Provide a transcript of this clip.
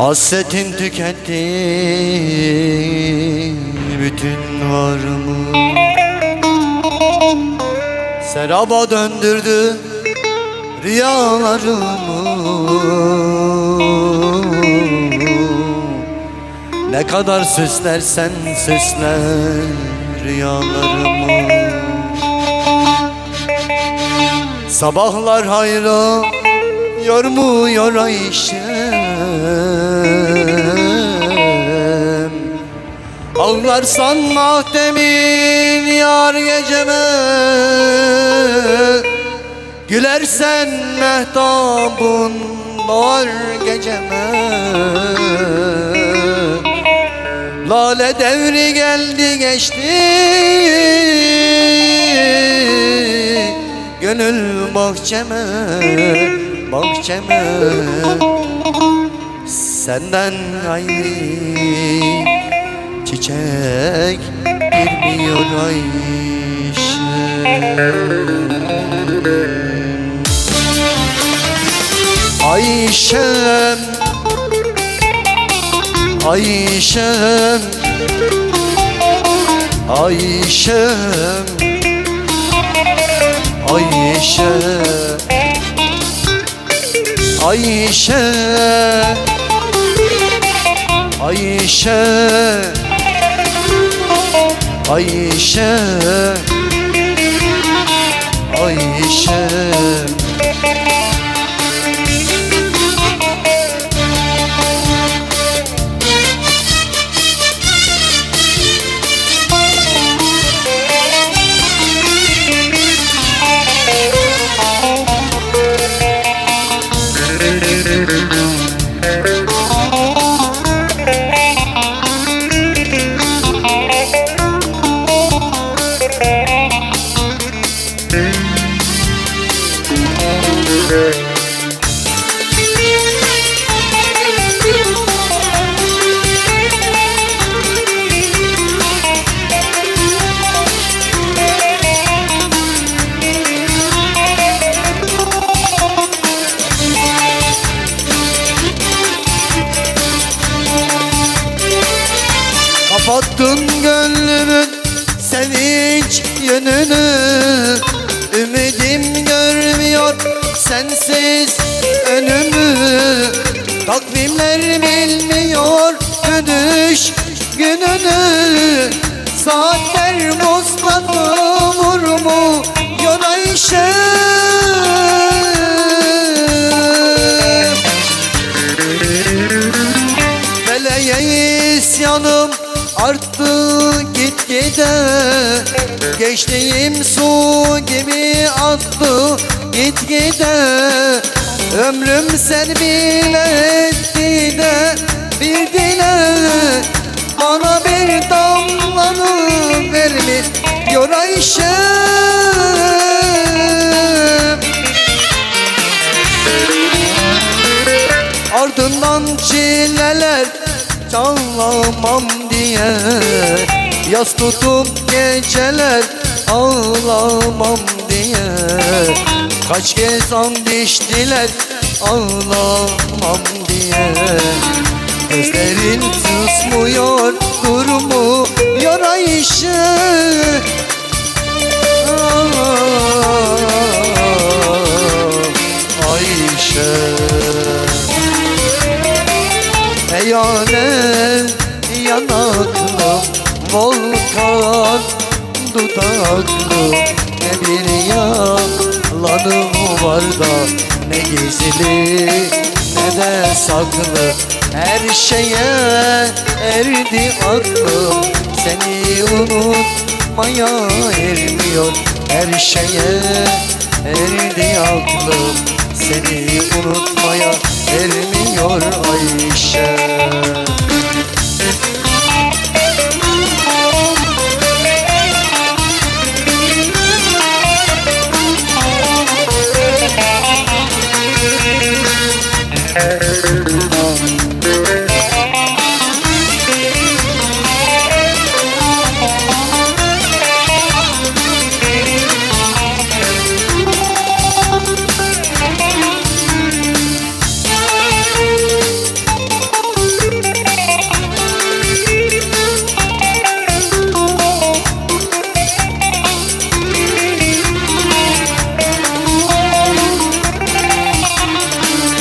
Hasretin tüketti bütün varımı Seraba döndürdü rüyalarımı Ne kadar süslersen süsle rüyalarımı Sabahlar hayra yormuyor Ayşem Ağlarsan mahdemin yar geceme Gülersen mehtabun doğar geceme. Lale devri geldi geçti Gönül bahçeme, bahçeme. Senden ayrı çiçek girmiyor Ayşem Ayşem Ayşem Ayşem Ayşe Ayşe Ayşe Ayşe. Ayşe gönlümün sevinç yönünü. Ümidim görmüyor sensiz önümü. Takvimler bilmiyor dönüş gününü. Saatler vurmu yor Ayşe Meleğe isyanım arttı gitgide Geçtiğim su gibi attı gitgide Ömrüm sen bile etti de bir dile. Bana bir damlanı vermiş yor Ardından çileler çalamam diye Yas tutup geceler ağlamam diye. Kaç kez an diştiler ağlamam diye. Gözlerin susmuyor durmuyor Ayşe Ah, Ayşe. Meyane yanaklı volkan dudaklı Ne bir yalanım var da ne gizli ne de saklı. Her şeye erdi aklım seni unutmaya ermiyor. Her şeye erdi aklım seni unutmaya ermiyor Ayşe Thank.